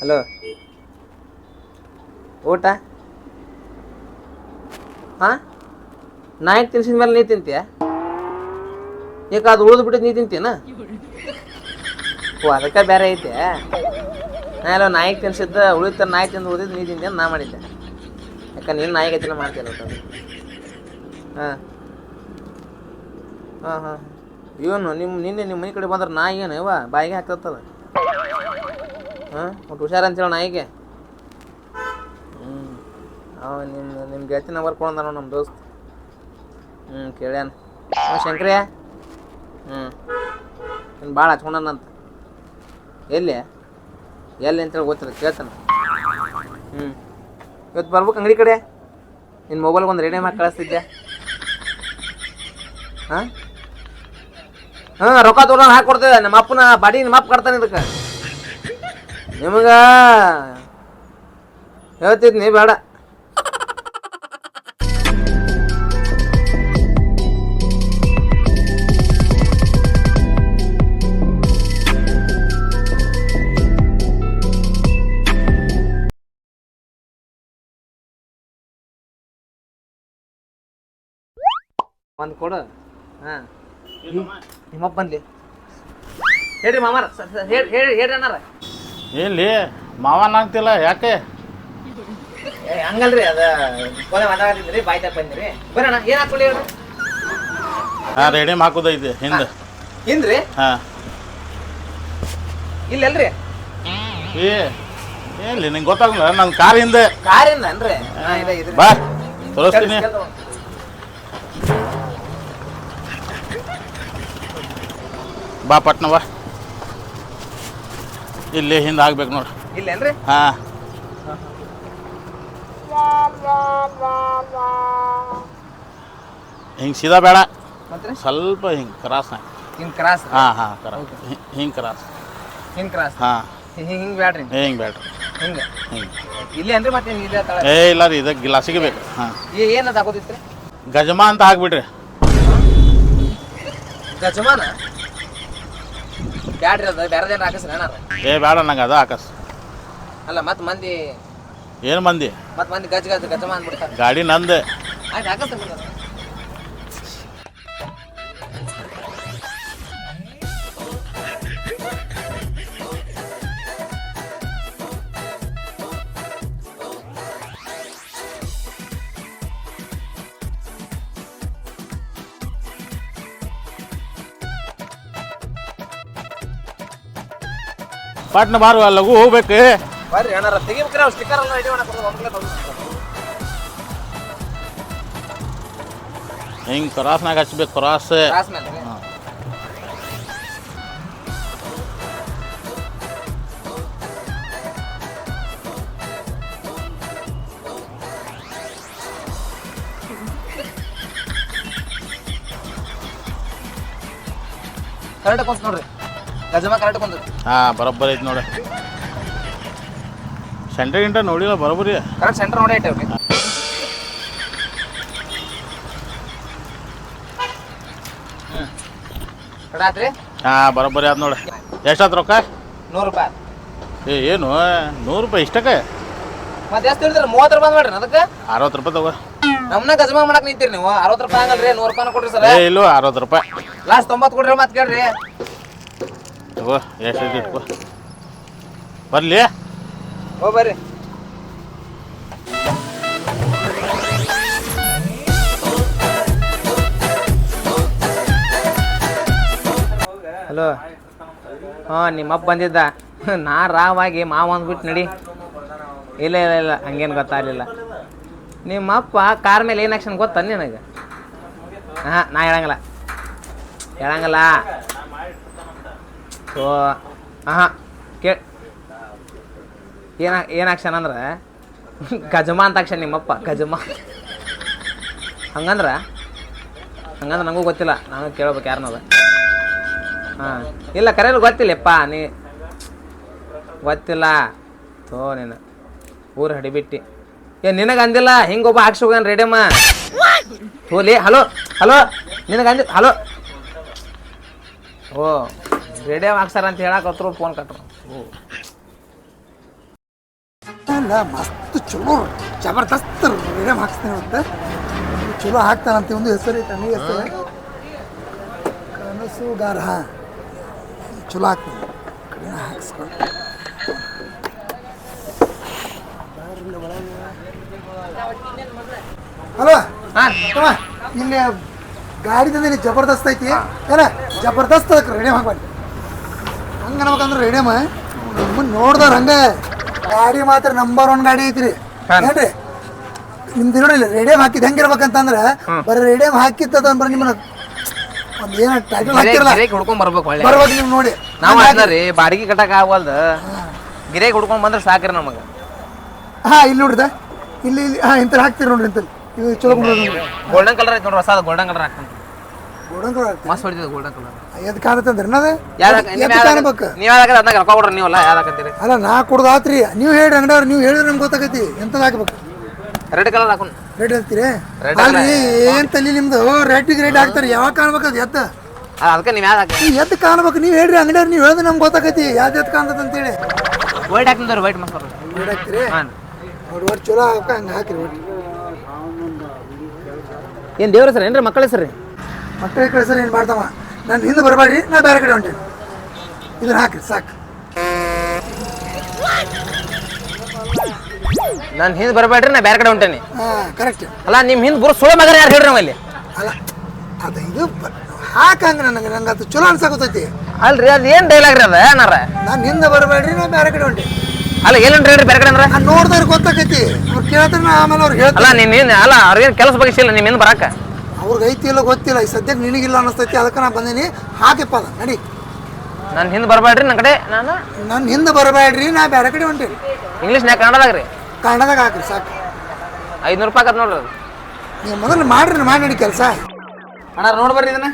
Hello. ಊಟ? ಹಾಂ? ನಾಯಿ ತಿನ್ಸಿದ ಮೇಲೆ ನೀ ತಿಂತೀಯ? ಯಾಕೆ ಅದು ಉಳಿದು ಬಿಟ್ಟಿದ್ದು ನೀ ತಿಂತೀನ ಓ, ಅದಕ್ಕೆ ಬೇರೆ ಐತೆ. ನಾ ಎಲ್ಲ ನಾಯಿಗೆ ತಿನ್ಸಿದ್ದ, ಉಳಿತ ನಾಯಿ ತಿಂದು ಉಳಿದಿದ್ದು ನೀ ತಿಂತೀಯ ನಾ ಮಾಡಿದ್ದೆ. ಯಾಕೆ ನೀನು ನಾಯಿಗೆ ತಿನ್ನ ಮಾಡ್ತೀಯಲ್ಲ ಹಾಂ. ಹಾಂ ಹಾಂ ಇವನು ನಿಮ್ಮ ನಿನ್ನೆ ನಿಮ್ಮ ಮನೆ ಕಡೆ ಬಂದ್ರೆ ನಾಯಿ ಏನು ಇವ ಬಾಯಿಗೆ ಹಾಕ್ತದ ಹಾಂ ಒಟ್ಟು ಹುಷಾರ ಅಂತೇಳಿ ನಾಯಿಗೆ ಹ್ಞೂ ಅವ ನಿಮ್ಮ ನಿಮ್ಮ ಗೆಳತಿ ನಂಬರ್ ಕೊಡೋಣ ನಮ್ಮ ದೋಸ್ತ್. ಹ್ಞೂ ಕೇಳ್ಯಾನ. ಹ್ಞೂ ಶಂಕ್ರಿಯ ಹ್ಞೂ ಇನ್ನು ಭಾಳ ಹಚ್ಕೊಂಡನಂತ. ಎಲ್ಲಿ? ಎಲ್ಲಿ ಅಂತೇಳಿ ಗೊತ್ತಿಲ್ಲ, ಕೇಳ್ತಾನೆ. ಹ್ಞೂ ಇವತ್ತು ಬರ್ಬೇಕು ಅಂಗಡಿ ಕಡೆ? ನಿನ್ನ ಮೊಬೈಲ್ಗೆ ಒಂದು ರೇಡಿಯೋ ಮಾಡಿ ಕಳಿಸ್ತಿದ್ದೆ ಹಾಂ? ಹಾಂ, ರೊಕ್ಕ ತೊಗೊಂಡು ಹಾಕಿ ಕೊಡ್ತೇವೆ ನಮ್ಮ ಅಪ್ಪನ ಬಾಡಿ ನಿಮ್ಮ ಅಪ್ಪ ಕಡ್ತಾನೆ ಇದಕ್ಕೆ. ನಿಮಗ? ಹೇಳ್ತಿದ್ನಿ ಬೇಡ. ಒಂದು ಕೊಡು. ಹಾಂ. ನಿಮ್ಮಪ್ಪ ಬಂದ್ಲಿ. ಹೇಳಿ ಮಾಮಾರ. ಹೇಳಿ ಹೇಳಿ ಹೇಳ್- ಹೇಳ್ರಿ ಹೇಳ್ರಿ ಅಣ್ಣಾರ. ಏನ್ಲಿ ಮಾವನ ಆಗ್ತಿಲ್ಲ ಯಾಕೆ? ಏ ಹಂಗಲ್ರಿ ಅದ ಕೊಲೆ ಮಾತಾಡ್ತಿದ್ರಿ ಬಾಯ್ ತಪ್ಪ ಬಂದ್ರಿ. ಬರೋಣ ಏನ್ ಹಾಕೊಳ್ಳಿ ಹೇಳ್ರಿ ಹಾಂ ರೆಡಿ ಹಾಕೋದೈತಿ ಹಿಂದೆ. ಹಿಂದ್ರಿ? ಹಾಂ. ಇಲ್ಲಲ್ರಿ? ಏ ಎಲ್ಲಿ ನಿಂಗೆ ಗೊತ್ತಾಗಲ್ಲ ನನ್ನ ಕಾರ್ ಹಿಂದೆ ಕಾರಿಂದ ಅನ್ರಿ. ಬಾ ತೋರಿಸ್ತೀನಿ. ಬಾ ಪಟ್ನ ಬಾ. ಇಲ್ಲಿ ಹಿಂದೆ ಆಗ್ಬೇಕು ನೋಡ್ರಿ. ಇಲ್ಲೇನ್ರಿ ಹಾಂ. ಹಿಂಗೆ ಸೀದಾ ಬೇಡ. ಮತ್ತೆ ಸ್ವಲ್ಪ ಹಿಂಗೆ ಕ್ರಾಸ್ ಹಿಂಗ್ ಕ್ರಾಸ್ ಹಾಂ ಹಾಂ ಕ್ರಾಸ್ ಹಿಂಗೆ ಕ್ರಾಸ್ ಹಿಂಗ್ ಕ್ರಾಸ್ ಹಾಂ. ಹಿಂಗ್ ಹಿಂಗ್ ಬೇಡ್ರಿ ಹಿಂಗೆ ಬೇಡ್ರಿ ಹಿಂಗ? ಹಿಂಗೆ. ಇಲ್ಲಿ ಏನ್ರಿ ಮತ್ತೆ ಇದೆ ಏ ಇಲ್ಲ ರೀ ಇದಕ್ಕೆ ಗ್ಲಾಸಿಗೆ ಬೇಕು. ಹಾಂ. ಏ ಏನದ ಹಾಕೋದಿತ್ರಿ ಗಜಮಾ ಅಂತ ಹಾಕ್ಬಿಡ್ರಿ ಗಜಮಾನ? ಬ್ಯಾಡ್ರಿ ಅದು ಹಾಕಸ್ರಿ ಏ ಬೇಡ ನಂಗೆ ಅದ ಹಾಕಸ್. ಅಲ್ಲ ಮತ್ತೆ ಮಂದಿ ಏನು ಮಂದಿ? ಮತ್ತೆ ಮಂದಿ ಗಜ್ ಗಜ ಗಜಮ ಬಿಡ್ತಾರೆ ಗಾಡಿ ನಂದೆ. ಆಯ್ತು ಹಾಕಸ್ರಿ ಪಟ್ನ ಬಾರು ಲಘು ಹೋಗ್ಬೇಕು ಬರ್ರಿ ಅಣ್ಣಾರ ತೆಗಿಬೇಕ್ರಿ ಅವ್ರು ಸ್ಟಿಕ್ಕರ್ ಎಲ್ಲ ರೆಡಿ ಮಾಡಕ್ಕೆ ಒಮ್ಮೆಲೆ ತಗೊಂಡ್ಬಿಡ್ತಾರೆ. ಹಿಂಗೆ ಕ್ರಾಸ್ನಾಗ ಹಚ್ಬೇಕು ಕ್ರಾಸ್. ಕರೆಕ್ಟ್ ನೋಡ್ರಿ ಗಜಮ ಕರೆಕ್ಟ್ ಕೊಂತ ಹಾ ಬರೋಬ್ಬರ ಐತಿ ನೋಡ. ಸೆಂಟರ್ ಗಿಂಟ ನೋಡಿಲ್ಲ ಬರೋಬ್ಬರಿ. ಕರೆಕ್ಟ್ ಸೆಂಟರ್ ನೋಡೇ ಇಟ್ಟೇವ್ರಿ ಹಾಂ ಬರೋಬ್ಬರಿ ಆದ್ ನೋಡ. ಎಷ್ಟಾತ್ ರೊಕ್ಕ? ನೂರು ರೂಪಾಯಿ ಏ ಏನು? ನೂರು ರೂಪಾಯಿ ಇಷ್ಟಕ್ಕೆ? ಮತ್ತೆ ಎಷ್ಟು ಹೇಳಿದ್ರಿ ಮೂವತ್ತು ರೂಪಾಯಿ ಮಾಡ್ರಿ ಅದಕ್ಕೆ? ಅರವತ್ತು ರೂಪಾಯಿ ತಗೋ. ನಮ್ಮನ್ನ ಗಜಮ ಮಾಡಕ್ ನಿಂತೀರಿ ನೀವು. ಅರವತ್ತು ರೂಪಾಯಿ ಹಂಗಲ್ರಿ ನೂರು ರೂಪಾಯಿ ಕೊಡ್ರಿ ಸರ್. ಏ ಇಲ್ವ ಅರವತ್ತು ರೂಪಾಯಿ. ಲಾಸ್ಟ್ ತೊಂಬತ್ತು ಕೊಡ್ರಿ ಮತ್ತೆ ಕೇಳ್ರಿ. ತಗೋ ಎಷ್ಟು ಇಟ್ಕೋ. ಬರಲಿ. ಹೋಗಿ ಬರ್ರಿ. ಹಲೋ. ಹಾಂ ನಿಮ್ಮಪ್ಪ ಬಂದಿದ್ದ. ನಾ ರಾವಾಗಿ ಮಾವ ಅಂದ್ಬಿಟ್ಟು ನಡಿ. ಇಲ್ಲ ಇಲ್ಲ ಇಲ್ಲ, ಹಂಗೇನು ಗೊತ್ತಾಗಲಿಲ್ಲ. ನಿಮ್ಮಪ್ಪ ಕಾರ್ ಮೇಲೆ ಏನು ಆಕ್ಷನ್ ಗೊತ್ತ ನಿನಗೆ? ಹಾಂ, ನಾ ಹೇಳಂಗಿಲ್ಲ. ಹೇಳಂಗಿಲ್ಲ. ಸೊ ಹಾಂ ಕೇ ಏನ ಏನು ಆಕ್ಷನ್ ಅಂದ್ರೆ? ಗಜಮ ಅಂತ ಆಕ್ಷನ್ ನಿಮ್ಮಪ್ಪ ಗಜಮ ಹಂಗಂದ್ರೆ? ಹಂಗಂದ್ರೆ ನನಗೂ ಗೊತ್ತಿಲ್ಲ, ನಾನು ಕೇಳ್ಬೇಕು ಯಾರನ್ನದ ಹಾಂ, ಇಲ್ಲ ಕರೆಯಲ್ಲಿ ಗೊತ್ತಿಲ್ಲಪ್ಪ, ನೀ ಗೊತ್ತಿಲ್ಲ. ತೋ, ನೀನು. ಊರು ಹಡಿಬಿಟ್ಟಿ. ಏ, ನಿನಗೆ ಅಂದಿಲ್ಲ ಹಿಂಗೊಬ್ಬ ಹಾಕ್ಸಿ ರೆಡಿಯಮ್ಮ ಹೋಲಿ ಹಲೋ ಹಲೋ, ನಿನಗೆ ಅಂದಿ ಹಲೋ. ಓ. ರೇಡಿಯೋ ಹಾಕ್ಸಾರ ಅಂತ ಹೇಳಕತ್ರು ಫೋನ್ ಕಟ್ರು. ಓ ಇಲ್ಲ ಮಸ್ತ್ ಚಲೋ ಜಬರ್ದಸ್ತ್ ರೇಡಿಯೋ ಹಾಕ್ಸ್ತೀನಿ ಅಂತ. ಚಲೋ ಹಾಕ್ತಾನಂತ ಒಂದು ಹೆಸರು ಐತೆ ನನಗೆ ಹೆಸರು? ಕನಸುಗಾರ ಹಾಂ ಚಲೋ ಹಾಕ್ತೀನಿ ಕಡಿಮೆ ಹಾಕ್ಸ್ಕೊಂಡು ಹಲೋ ಹಾಂ. ಇಲ್ಲಿ ಗಾಡಿ ತಂದಿನಿ ಜಬರ್ದಸ್ತ್ ಐತಿ. ಏನ? ಜಬರ್ದಸ್ತ್ ಅದಕ್ಕೆ ರೇಡಿಯಂ ಹಾಕ್ಬಾರ್ದು. ಹಂಗೆ ಅನ್ಬೇಕಂದ್ರೆ ರೇಡಿಯಮ್ ನಿಮ್ಮನ್ನ ನೋಡ್ದಾರ ಹಂಗೆ. ಗಾಡಿ ಮಾತ್ರ ನಂಬರ್ ಒನ್ ಗಾಡಿ ಐತ್ರಿ. ಹೇಳ್ರಿ. ನಿಮ್ದು ನೋಡಿಲ್ಲ ರೇಡಿಯಮ್ ಹಾಕಿದ್ ಹೆಂಗಿರ್ಬೇಕಂತಂದ್ರೆ ಬರೀ ರೇಡಿಯಮ್ ಹಾಕಿತ್ತದ ಅಂದ್ರೆ ನಿಮ್ಮನ್ನ ಒಂದು ಏನ ಟೈಟಲ್ ಹಾಕಿರಲ್ಲ. ಗಿರೇಕ್ ಹುಡ್ಕೊಂಡ್ ಬರ್ಬೇಕು ಒಳ್ಳೆ. ಬರ್ಬೇಕು ನೀವು ನೋಡಿ. ನಾವ್ ರೀ ಬಾಡಿಗೆ ಕಟ್ಟಕ್ ಆಗವಲ್ದ. ಗಿರೇಕ್ ಹುಡ್ಕೊಂಡ್ ಬಂದ್ರೆ ಸಾಕ್ರಿ ನಮಗ. ಹಾ ಇಲ್ಲಿ ನೋಡಿದ ಇಲ್ಲಿ ಇಲ್ಲಿ ಹಾ ಇಂತ ಹಾಕ್ತೀರಿ ನೋಡ್ರಿ ಇದು ಚಲೋ ಗೋಲ್ಡನ್ ಕಲರ್ ಐತಿ ನೋಡ್ರಿ ಹೊಸ ಗೋಲ್ಡನ್ ಕಲರ್ ಹಾಕ್ತಾನೆ. ಗೋಡನ್ ಕಲರ್ ಹಾಕ್ತೀರಿ ಮಸ್ತ್ ಹೊಡಿತದ ಗೋಲ್ಡನ್ ಕಲರ್ ಎದ್ ಕಾಣತ್ತಂದ್ರಿ ನದ ಯಾರು ಎದ್ ಕಾಣಬೇಕು? ನೀವ್ ಯಾವ್ದಾಕ ಅದನ್ನ ರೊಕ್ಕ ಕೊಡ್ರಿ ನೀವಲ್ಲ ಹಾಕಂತೀರಿ ಅಲ್ಲ ನಾ ಕುಡ್ದಾತ್ರಿ ನೀವು ಹೇಳ್ರಿ ಅಂಗಡಿಯವ್ರು ನೀವು ಹೇಳಿದ್ರೆ ನಮ್ಗೆ ಗೊತ್ತಾಗೈತಿ ಎಂಥದ್ದು ಹಾಕ್ಬೇಕು? ರೆಡ್ ಕಲರ್ ಹಾಕೊಂಡು ರೆಡ್ ಹೇಳ್ತೀರಿ ರೆಡ್ ಅಲ್ರಿ ಏನ್ ತಲಿ ನಿಮ್ದು? ರೆಡ್ಗೆ ರೆಡ್ ಹಾಕ್ತಾರೆ. ಯಾವಾಗ ಕಾಣ್ಬೇಕು ಅದು ಎತ್ತ? ಅದಕ್ಕೆ ನೀವು ಯಾವ್ದು ಹಾಕಿ ಎದ್ ಕಾಣ್ಬೇಕು. ನೀವು ಹೇಳ್ರಿ ಅಂಗಡಿಯವ್ರು ನೀವು ಹೇಳಿದ್ರೆ ನಮ್ಗೆ ಗೊತ್ತಾಗೈತಿ ಯಾವ್ದು ಎತ್ತು ಕಾಣ್ತದ ಅಂತೇಳಿ. ವೈಟ್ ಹಾಕ್ತಿದ್ದಾರೆ ವೈಟ್ ಮಸ್ತ್ ವೈಟ್ ಹಾಕ್ತೀರಿ? ಹಾಂ ನೋಡಿ ಒಟ್ಟು ಚಲೋ ಹಾಕ ಹಂಗೆ ಹಾಕಿರಿ ಏನು ದೇವ್ರ ಹೆಸರು ಏನ್ರಿ ಮಕ್ಕಳ ಹೆಸರು ಮಕ್ಕಳ ಕಡೆ ಸರಿ ಏನು ಮಾಡ್ತಾವ? ನಾನು ಹಿಂದೆ ಬರಬೇಡ್ರಿ ನಾ ಬೇರೆ ಕಡೆ ಹೊಂಟೇನೆ. ಇದನ್ನ ಹಾಕ್ರಿ ಸಾಕು. ನಾನು ಹಿಂದೆ ಬರಬೇಡ್ರಿ ನಾ ಬೇರೆ ಕಡೆ ಹೊಂಟೇನಿ. ಹಾಂ ಕರೆಕ್ಟ್ ಅಲ್ಲ ನಿಮ್ಮ ಹಿಂದೆ ಬರೋ ಸುಳ್ಳು ಮಗನ ಯಾರು ಹೇಳ್ರಿ ನಾವಲ್ಲಿ ಅಲ್ಲ ಅದು ಇದು ಹಾಕಂಗ ನನಗೆ ನಂಗೆ ಅದು ಚಲೋ ಅನ್ಸಾಕತ್ತೈತಿ. ಅಲ್ರಿ ಅದು ಏನು ಡೈಲಾಗ್ ರೀ ಅದ ಏನಾರ? ನಾನು ಹಿಂದೆ ಬರಬೇಡ್ರಿ ನಾ ಬೇರೆ ಕಡೆ ಹೊಂಟೇನಿ. ಅಲ್ಲ ಏನಂತ ಹೇಳ್ರಿ ಬೇರೆ ಕಡೆ ಅಂದ್ರೆ? ನೋಡಿದ್ರೆ ಗೊತ್ತಾಕೈತಿ. ಅವ್ರು ಕೇಳ್ತಾರೆ ಆಮೇಲೆ ಅವ್ರು ಹೇಳ್ತಾರೆ ಅಲ್ಲ ನೀನು ಅಲ್ಲ ಅವ್ರಿಗೇನು ಕೆಲಸ ಬಗ್ಗೆ ಇಲ್ಲ ನಿಮ್ಮ ಹಿಂದೆ ಬರಾಕ. ಅವ್ರಿಗೆ ಐತಿ ಇಲ್ಲ ಗೊತ್ತಿಲ್ಲ ಈ ಸದ್ಯಕ್ಕೆ ನಿನಗಿಲ್ಲ ಅನ್ನಿಸ್ತೈತಿ ಅದಕ್ಕೆ ನಾ ಬಂದೀನಿ. ಹಾಕಿಪ್ಪ ಅದ ನಡಿ. ನನ್ನ ಹಿಂದೆ ಬರಬೇಡ್ರಿ ನನ್ನ ಕಡೆ ನಾನು ನನ್ನ ಹಿಂದೆ ಬರಬೇಡ್ರಿ ನಾ ಬೇರೆ ಕಡೆ ಹೊಂಟೇನಿ. ಇಂಗ್ಲೀಷ್ನ್ಯಾಗ ಕನ್ನಡದಾಗ ರೀ ಕನ್ನಡದಾಗ ಹಾಕ್ರಿ ಸಾಕು. ಐದ್ನೂರು ರೂಪಾಯಿ ಆಗತ್ತೆ ನೋಡ್ರಿ ಅದು. ನೀವು ಮೊದಲು ಮಾಡ್ರಿ ಮಾಡಿ ನಡಿ ಕೆಲಸ. ಅಣ್ಣ ನೋಡ್ ಬರ್ರಿ ಇದನ್ನ.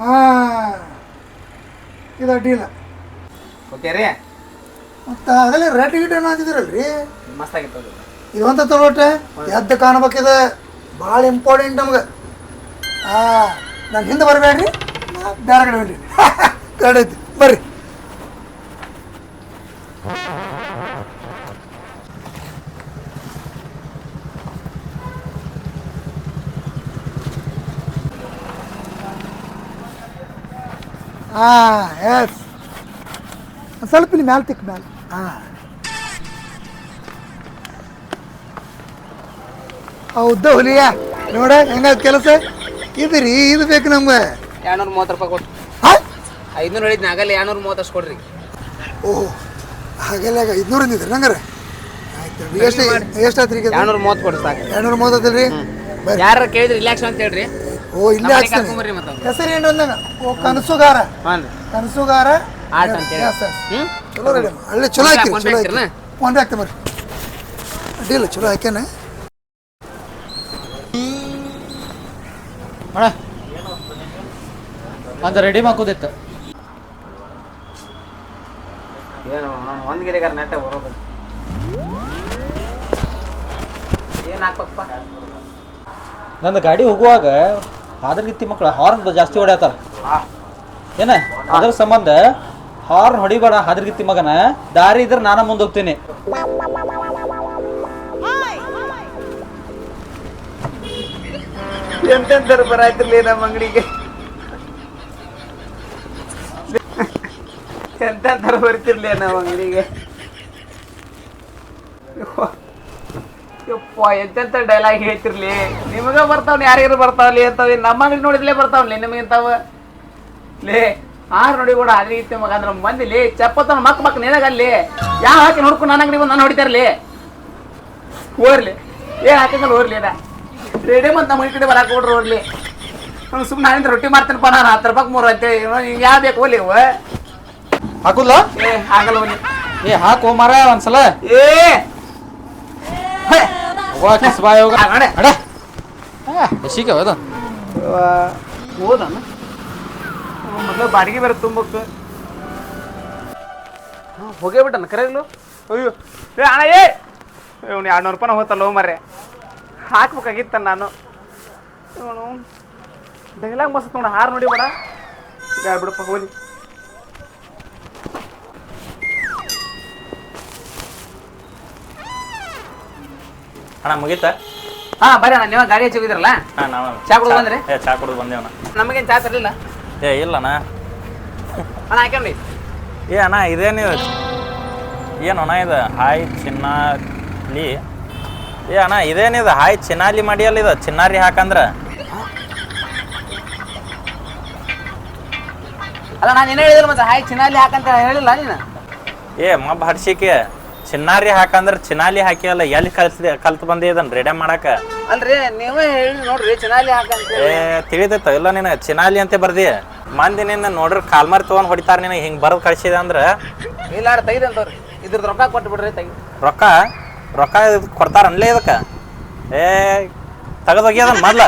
ಹಾಂ ಇದು ಅಡ್ಡಿಲ್ಲ ಓಕೆ ರೀ? ಮತ್ತೆ ಅದರಲ್ಲಿ ರೇಟ್ ಗೀಟ್ ಏನೋ ಅಂತಿದ್ರಲ್ರಿ ಮಸ್ತ್ ಆಗಿತ್ತು ಅದು. ಇದು ತಗೊಟ್ಟೆ ಎದ್ದು ಕಾಣ್ಬೇಕಿದೆ. ಭಾಳ ಇಂಪಾರ್ಟೆಂಟ್ ನಮ್ಗೆ. ಹಾಂ ನಾನು ಹಿಂದೆ ಬರಬೇಡ್ರಿ? ಬೇರೆ ಕಡೆ ಐತಿ. ಬರ್ರಿ. ಹಾಂ ಎಸ್ ಸ್ವಲ್ಪ ಇಲ್ಲಿ ಮ್ಯಾಲೆ ತಿಕ್ ಮ್ಯಾಲೆ. ಹಾಂ ಹೌದಾ ಹುಲಿಯ. ನೋಡ ಹೆಂಗ ಕೆಲಸ? ಇದು ರೀ ಇದು ಬೇಕು ನಮ್ಗೆ. ಎರಡ್ನೂರ ಮೂವತ್ತು ರೂಪಾಯಿ ಕೊಟ್ಟು. ಹಾಂ? ಐದ್ನೂರು ಹೇಳಿದ್ ಆಗಲ್ಲ ಎರಡ್ನೂರ ಮೂವತ್ತಷ್ಟು ಕೊಡ್ರಿ. ಓ ಹಾಗೆಲ್ಲ ಐದ್ನೂರ ಅಂದಿದ್ರಿ ನಂಗಾರೆ ಆಯ್ತು ಎಷ್ಟು ಎಷ್ಟಾಯ್ತು ರೀ ಎರಡ್ನೂರ ಮೂವತ್ತು ಕೊಡ್ರಿ ಸಾಕು. ಎರಡ್ನೂರ ಮೂವತ್ತೈತಲ್ರಿ ಬರ್ರಿ ಯಾರ ಕೇಳಿದ್ರಿ ರಿಲ್ಯಾಕ್ಸ್ ಅಂತ ಹೇಳ್ರಿ. ಓ ಇಲ್ಲೇ ಹಾಕ್ಸ್ತಾನೆ. ಹೆಸರು ಏನು ಅಂದಂಗ ಓ ಕನಸುಗಾರ. ಹಾಂ ರೀ. ಕನಸುಗಾರ. Yes, yes. ಹ್ಞೂ ಚಲೋ ರೆಡಿ ಅಲ್ಲೇ ಚಲೋ ಹಾಕಿ ಚಲೋ? ಹಾಕಿ ಪೇ ಬರ್ರಿ ಅಡ್ಡಿಲ್ಲ ಚಲೋ ಹಾಕ್ಯಾನ. ಅಣ್ಣ ಒಂದು ರೆಡಿ ಏನು ಒಂದು ಗಿರಿಗಾರ ನೆಟ್ಟ ಬರೋದು. ಏನು ಹಾಕ್ಬೇಕಪ್ಪ? ನಂದು ಗಾಡಿ ಹೋಗುವಾಗ ಹಾದರ್ಗಿತ್ತಿ ಮಕ್ಕಳು ಹಾರ್ನ್ ಜಾಸ್ತಿ ಹೊಡ್ಯಾತಾರ. ಏನ? ಅದ್ರ ಸಂಬಂಧ ಹಾರ್ನ್ ಹೊಡಿಬೇಡ ಹಾದರ್ಗಿತ್ತಿ ಮಗನ. ದಾರಿ ಇದ್ರೆ ನಾನು ಮುಂದೆ ಹೋಗ್ತೀನಿ. ಎಂತೆಂಥವ್ರು ಬರಾಯ್ತಿರ್ಲಿ ನಮ್ಮ ಅಂಗಡಿಗೆ? ಎಂತೆಂಥವ್ರು ಬರ್ತಿರ್ಲಿ ನಮ್ಮ ಅಂಗಡಿಗೆ? ಯಪ್ಪ ಎಂತೆಂಥ ಡೈಲಾಗ್ ಹೇಳ್ತಿರ್ಲಿ? ನಿಮಗ ಬರ್ತಾವ್ ಯಾರ್ಯಾರು ಬರ್ತಾವಲಿ ಅಂತವ್ ನಮ್ಮ ಅಂಗಡಿ ನೋಡಿದ್ಲೇ ಬರ್ತಾವ್ಲಿ ನಿಮಗಿಂತಾವ ಲೇ, ಆರು ನೋಡಿ ಕೂಡ ಅದೇ ಇತ್ತು ಮಗ ಅಂದ್ರೆ ಮಂದಿ ಲೇ, ಚಪ್ಪತ್ತನ ಮಕ್ ಮಕ್ ನಿನಗಲ್ಲಿ ಯಾವ ಹಾಕಿ ನೋಡ್ಕೊಂಡು ನನ್ನ ಅಂಗಡಿ ಬಂದು ನಾನು ಓರ್ಲಿ ಏ ಹಾಕಂಗಲ್ಲ ಓರ್ಲಿ ನಾ ರೆಡಿ ಮತ್ತೆ ನಮ್ಮ ಕಡೆ ಬರಾಕ್ ಕೊಡ್ರಿ ಹೋಗ್ಲಿ ಅವ್ನು ಸುಮ್ಮನೆ ನಾನಿಂದ ರೊಟ್ಟಿ ಮಾಡ್ತೀನಪ್ಪ ನಾನು ಹತ್ತು ರೂಪಾಯಿ ಮೂರು ಅಂತೇಳಿ ನಿಂಗೆ ಯಾವ ಬೇಕು ಓಲಿ ಅವ ಹಾಕುಲ್ಲ ಏ ಆಗಲ್ಲ ಓಲಿ ಏ ಹಾಕು ಮಾರ ಒಂದ್ಸಲ. ಏ! ಬಾಯ್ ಹೋಗ. ಅಡ ಹೋದ? ಮೊದಲು ಬಾಡಿಗೆ ಬೇರೆ ತುಂಬಕ್ಕೆ. ಹೋಗೇ ಬಿಟ್ಟನ ಕರೆಯಲು ಅಯ್ಯೋ. ಏ ಅಣ್ಣ ಏ! ಇವ್ನು ಎರಡ್ನೂರು ರೂಪಾಯಿ ಹೋತಲ್ಲ ಮರ್ರೆ. ಹಾಕ್ಬೇಕಾಗಿತ್ತ ನಾನು. ನೋಡು ಡೈಲಾಗ್ ಮಸ್ತ್ ನೋಡಿ ಹಾರು ನೋಡಿ ಬೇಡ. ಬಿಡಪ್ಪ ಹೋಲಿ ಅಣ್ಣ ಮುಗೀತ? ಹಾ ಬರೀ ಅಣ್ಣ ನೀವು ಗಾಡಿ ಹಚ್ಚಿ ಹಾ ನಾವು. ಚಾ ಕುಡ್ದು ಬಂದ್ರಿ? ಏ ಚಾ ಕುಡ್ದು ಬಂದೇವಣ್ಣ. ನಮಗೇನು ಚಾ ತರಲಿಲ್ಲ? ಏ ಇಲ್ಲ ಅಣ್ಣ ಹಾಕೊಂಡಿ ಏ ಅಣ್ಣ ಇದೇನಿದು ಏನು ಅಣ್ಣ ಇದು? ಹಾಯ್ ಚಿನ್ನ ನೀ ಏ ಅಣ್ಣ ಇದೇನಿದು ಹಾಯ್ ಚಿನ್ನಾಲಿ ಮಾಡಿಯಲ್ಲ ಇದು. ಚಿನ್ನಾರಿ ಹಾಕಂದ್ರ. ಅಲ್ಲ ನಾನು ಏನೇ ಹೇಳಿದ್ರು ಮತ್ತೆ ಹಾಯ್ ಚಿನ್ನಾಲಿ ಹಾಕಂತ ಹೇಳಿಲ್ಲ ನೀನು. ಏ ಮಬ್ಬ ಹರ್ಷಿಕೆ ಚಿನ್ನಾರಿ ಹಾಕಂದ್ರ ಚಿನ್ನಾಲಿ ಹಾಕಿಯಲ್ಲ ಎಲ್ಲಿ ಕಲ್ಸಿದೆ ಕಲ್ತು ಬಂದಿ ಇದನ್ನ ರೆಡಿ ಮಾಡಾಕ? ಅಲ್ರಿ ನೀವೇ ಹೇಳಿ ನೋಡ್ರಿ ಚಿನ್ನಾಲಿ ಹಾಕಂತ ಏ ತಿಳಿದೈತ ಇಲ್ಲ ನೀನು ಚಿನಾಲಿ ಅಂತ ಬರ್ದಿ. ಮಂದಿ ನಿನ್ನ ನೋಡ್ರಿ ಕಾಲ್ಮಾರಿ ತಗೊಂಡ್ ಹೊಡಿತಾರ ನಿನಗೆ. ಹಿಂಗೆ ಬರದ್ ಕಳ್ಸಿದೆ ಅಂದ್ರ. ಇಲ್ಲ ತೆಗಿದಂತವ್ರಿ ಇದ್ರದ್ದು ರೊಕ್ಕ ಕೊಟ್ಟು ಬಿಡ್ರಿ ತೆಗಿ ರೊಕ್ಕ? ರೊಕ್ಕ ಕೊಡ್ತಾರನ್ಲೇ ಇದಕ್ಕೆ? ಏ ತೆಗೆದೋಗಿ ಮೊದ್ಲ.